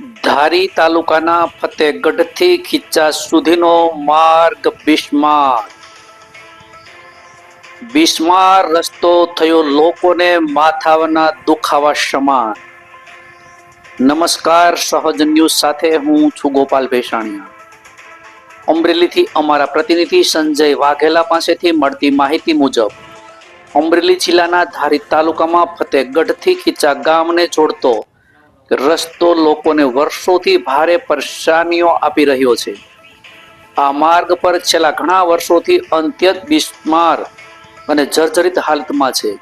ધારી તાલુકાના ફતેહગઢથી ખીચા સુધીનો માર્ગ બિસ્માર. બિસ્માર રસ્તો થયો લોકોને માથાના દુખાવા સમાન. નમસ્કાર, સહજ ન્યૂઝ સાથે હું છું ગોપાલ ભેસાણીયા. અમરેલીથી અમારા પ્રતિનિધિ સંજય વાઘેલા પાસેથી મળતી માહિતી મુજબ, અમરેલી જિલ્લાના ધારી તાલુકામાં ફતેહગઢથી ખીચા ગામને જોડતો રસ્તો લોકોને વર્ષોથી ભારે પરેશાનીઓ આપી રહ્યો છે. આ માર્ગ પર છેલ્લા ઘણા વર્ષોથી અંત્યત બિસ્માર અને જર્જરિત હાલતમાં છે.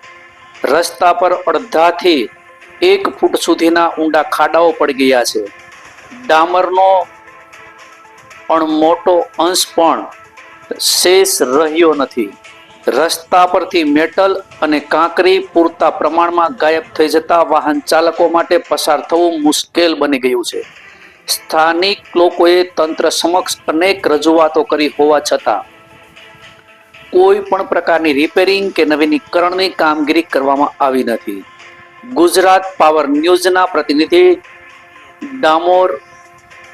રસ્તા પર અડધાથી એક ફૂટ સુધીના ઊંડા ખાડાઓ પડી ગયા છે. ડામરનો પણ મોટો અંશ પણ શેષ રહ્યો નથી. રસ્તા પરથી મેટલ અને કાંકરી પૂરતા પ્રમાણમાં ગાયબ થઈ જતા વાહન ચાલકો માટે પસાર થવું મુશ્કેલ બની ગયું છે. સ્થાનિક લોકોએ તંત્ર સમક્ષ અનેક રજૂઆતો કરી હોવા છતાં કોઈ પણ પ્રકારની રિપેરિંગ કે નવીનીકરણની કામગીરી કરવામાં આવી નથી. ગુજરાત પાવર ન્યૂઝના પ્રતિનિધિ ડામોર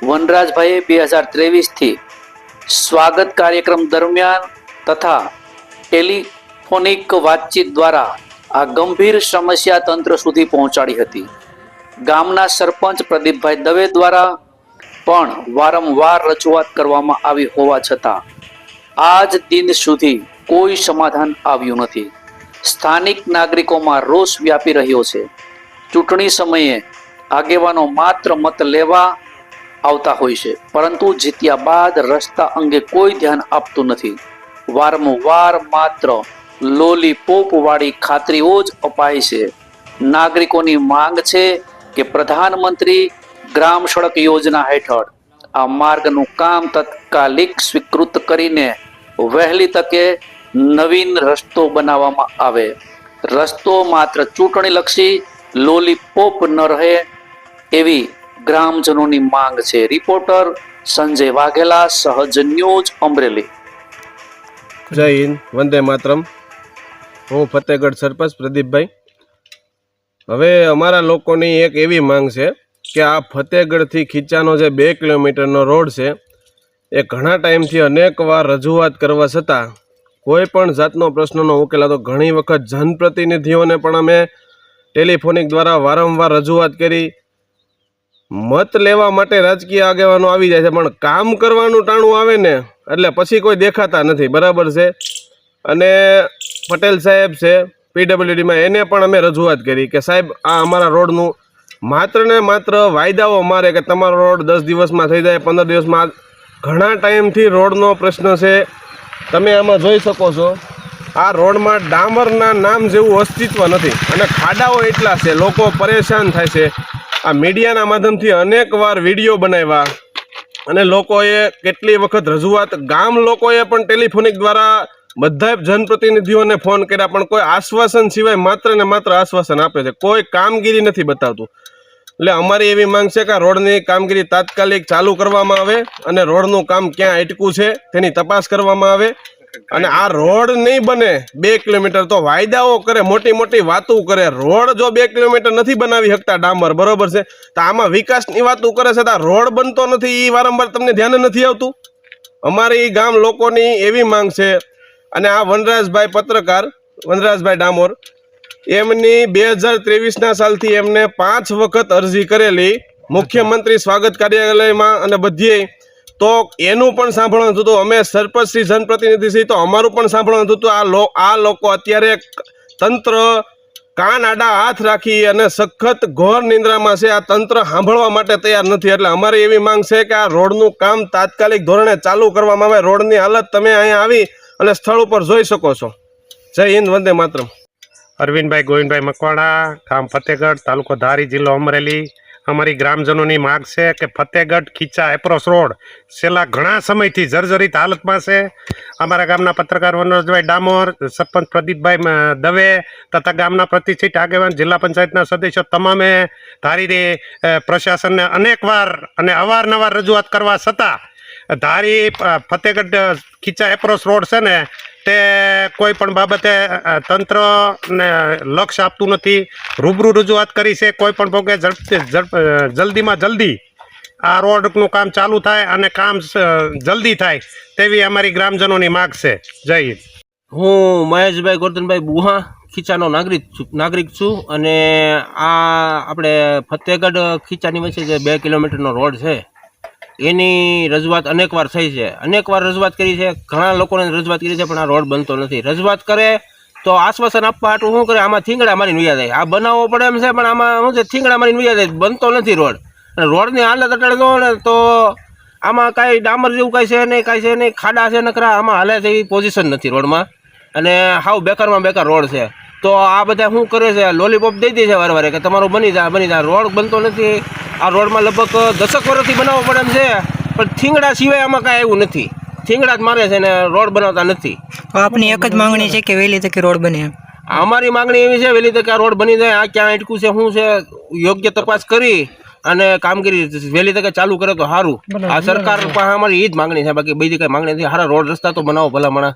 વનરાજભાઈએ બે હજાર ત્રેવીસથી સ્વાગત કાર્યક્રમ દરમિયાન તથા ટેલિફોનિક વાતચીત દ્વારા આ ગંભીર સમસ્યા તંત્ર સુધી પહોંચાડી હતી. ગામના સરપંચ પ્રદીપભાઈ દવે દ્વારા પણ વારંવાર રજૂઆત કરવામાં આવી હોવા છતાં, આજ દિન સુધી કોઈ સમાધાન આવ્યું નથી. સ્થાનિક નાગરિકોમાં રોષ વ્યાપી રહ્યો છે. ચૂંટણી સમયે આગેવાનો માત્ર મત લેવા આવતા હોય છે, પરંતુ જીત્યા બાદ રસ્તા અંગે કોઈ ધ્યાન આપતું નથી. વારંવાર માત્ર લોલીપોપવાળી ખાતરીઓ જ અપાય છે. નાગરિકોની માંગ છે કે પ્રધાનમંત્રી ગ્રામ સડક યોજના હેઠળ આ માર્ગનું કામ તત્કાલિક સ્વીકૃત કરીને વહેલી તકે નવીન રસ્તો બનાવવામાં આવે. રસ્તો માત્ર ચૂંટણીલક્ષી લોલીપોપ ન રહે એવી ગ્રામજનોની માંગ છે. રિપોર્ટર સંજય વાઘેલા, સહજ ન્યૂઝ અમરેલી. જય હિન્દ, વંદે માતરમ. હું ફતેહગઢ સરપંચ પ્રદીપભાઈ. હવે અમારા લોકોની એક એવી માંગ છે કે આ ફતેહગઢથી ખીચાનો જે બે કિલોમીટરનો રોડ છે, એ ઘણા ટાઈમથી અનેક વાર રજૂઆત કરવા છતાં કોઈ પણ જાતનો પ્રશ્નનો ઉકેલ તો ઘણી વખત જનપ્રતિનિધિઓને પણ અમે ટેલિફોનિક દ્વારા વારંવાર રજૂઆત કરી. મત લેવા માટે રાજકીય આગેવાનો આવી જાય છે, પણ કામ કરવાનું ટાણું આવે ને એટલે પછી કોઈ દેખાતા નથી, બરાબર છે? અને પટેલ સાહેબ છે પીડબ્લ્યુડીમાં એને પણ અમે રજૂઆત કરી કે સાહેબ, આ અમારા રોડનું માત્ર ને માત્ર વાયદાઓ મારે કે તમારો રોડ દસ દિવસમાં થઈ જાય, પંદર દિવસમાં ઘણા ટાઈમથી રોડનો પ્રશ્ન છે. તમે આમાં જોઈ શકો છો, આ રોડમાં ડામરના નામ જેવું અસ્તિત્વ નથી અને ખાડાઓ એટલા છે, લોકો પરેશાન થાય છે. આ મીડિયાના માધ્યમથી અનેકવાર વીડિયો બનાવ્યા. અને લોકોએ કેટલી વખત રજૂઆત, ગામ લોકોએ પણ ટેલિફોનિક દ્વારા બધા જનપ્રતિનિધિઓને ફોન કર્યા, પણ કોઈ આશ્વાસન સિવાય માત્ર ને માત્ર આશ્વાસન આપે છે. કોઈ કામગીરી નથી બતાવતું. એટલે અમારી એવી માંગ છે કે રોડની કામગીરી તાત્કાલિક ચાલુ કરવામાં આવે અને રોડનું કામ ક્યાં અટકું છે તેની તપાસ કરવામાં આવે. અને આ રોડ નહીં બને, બે કિલોમીટર તો વાયદાઓ કરે, મોટી મોટી વાતો કરે. રોડ જો બે કિલોમીટર નથી બનાવી શકતા ડામર, બરોબર છે? તો આમાં વિકાસની વાતો કરે છે, તો રોડ બનતો નથી એ વારંવાર તમને ધ્યાન નથી આવતું? અમારી ગામ લોકોની એવી માંગ છે, અને આ વનરાજભાઈ પત્રકાર, વનરાજભાઈ ડામોર, એમની બે હજાર ત્રેવીસના સાલથી એમને પાંચ વખત અરજી કરેલી. મુખ્યમંત્રી સ્વાગત કાર્યાલયમાં અને બધીએ તો એનું પણ સાંભળવાનું હતું. અમે સરપંચ શ્રી જનપ્રતિનિધિ શ્રી તો અમારું પણ સાંભળવાનું હતું. આ લો, આ લોકો અત્યારે તંત્ર કાન આડા હાથ રાખી અને સખત ઘોર નિંદ્રામાં છે. આ તંત્ર સાંભળવા માટે તૈયાર નથી. એટલે અમારી એવી માંગ છે કે આ રોડનું કામ તાત્કાલિક ધોરણે ચાલુ કરવામાં આવે. રોડની હાલત તમે અહીંયા આવી અને સ્થળ ઉપર જોઈ શકો છો. જય હિન્દ, વંદે માતરમ. અરવિંદભાઈ ગોવિંદભાઈ મકવાણા, ગામ ફતેહગઢ તાલુકો ધારી જિલ્લો અમરેલી. અમારી ગ્રામજનોની માગ છે કે ફતેહગઢ ખીચા, એપ્રોસ રોડ છેલ્લા ઘણા સમયથી જર્જરિત હાલતમાં છે. અમારા ગામના પત્રકાર મનોજભાઈ ડામોર, સરપંચ પ્રદીપભાઈ દવે તથા ગામના પ્રતિષ્ઠિત આગેવાન જિલ્લા પંચાયતના સદસ્યો તમામે ધારી પ્રશાસનને અનેકવાર અને અવારનવાર રજૂઆત કરવા છતાં ધારી ફતેગઢ, ખીચા, એપ્રોસ રોડ છે ને તે કોઈ પણ બાબતે તંત્રને લક્ષ આપતું નથી. રૂબરૂ રજૂઆત કરી છે, કોઈ પણ ભોગે જલ્દીમાં જલ્દી આ રોડનું કામ ચાલુ થાય અને કામ જલ્દી થાય તેવી અમારી ગ્રામજનોની માગ છે. જય હિન્દ. હું મહેશભાઈ ગોરધનભાઈ બુહા, ખીચાનો નાગરિક છું નાગરિક છું અને આ આપણે ફતેહગઢ ખીચાની વચ્ચે જે બે કિલોમીટરનો રોડ છે એની રજૂઆત અનેકવાર થઈ છે. અનેકવાર રજૂઆત કરી છે. ઘણા લોકોને રજૂઆત કરી છે, પણ આ રોડ બનતો નથી. રજૂઆત કરે તો આશ્વાસન આપવા હાટું શું કરે? આમાં થીંગડા મારીને વ્યા જાય. આ બનાવવો પડે એમ છે, પણ આમાં શું છે? થીંગડા મારીને વ્યા જાય. બનતો નથી રોડ. અને રોડની હાલત અટાડે જો ને તો આમાં કાંઈ ડામર જેવું કાંઈ છે નહીં, કાંઈ છે નહીં. ખાડા છે નકરા, આમાં હાલે એવી પોઝિશન નથી રોડમાં. અને હાવ બેકારમાં બેકાર રોડ છે. તો આ બધા શું કરે છે? લોલીપોપ દઈ દે છે વારે વારે કે તમારું બની જાય બની જાય રોડ બનતો નથી. આ રોડમાં લગભગ દશક વર્ષથી બનાવવો પડે એમ છે પણ થીંગડા સિવાય આમાં કાંઈ એવું નથી. થીંગડા જ મારે છે ને રોડ બનાવતા નથી. આપની એક જ માંગણી છે કે વહેલી તકે રોડ બને અમારી માંગણી એવી છે વહેલી તકે આ રોડ બની જાય આ ક્યાં અટકું છે શું છે યોગ્ય તપાસ કરી અને કામગીરી વહેલી તકે ચાલુ કરે તો સારું. આ સરકાર પાસે અમારી એ જ માંગણી છે બાકી બીજી કઈ માંગણી નથી. સારા રોડ રસ્તા તો બનાવો ભલા મણા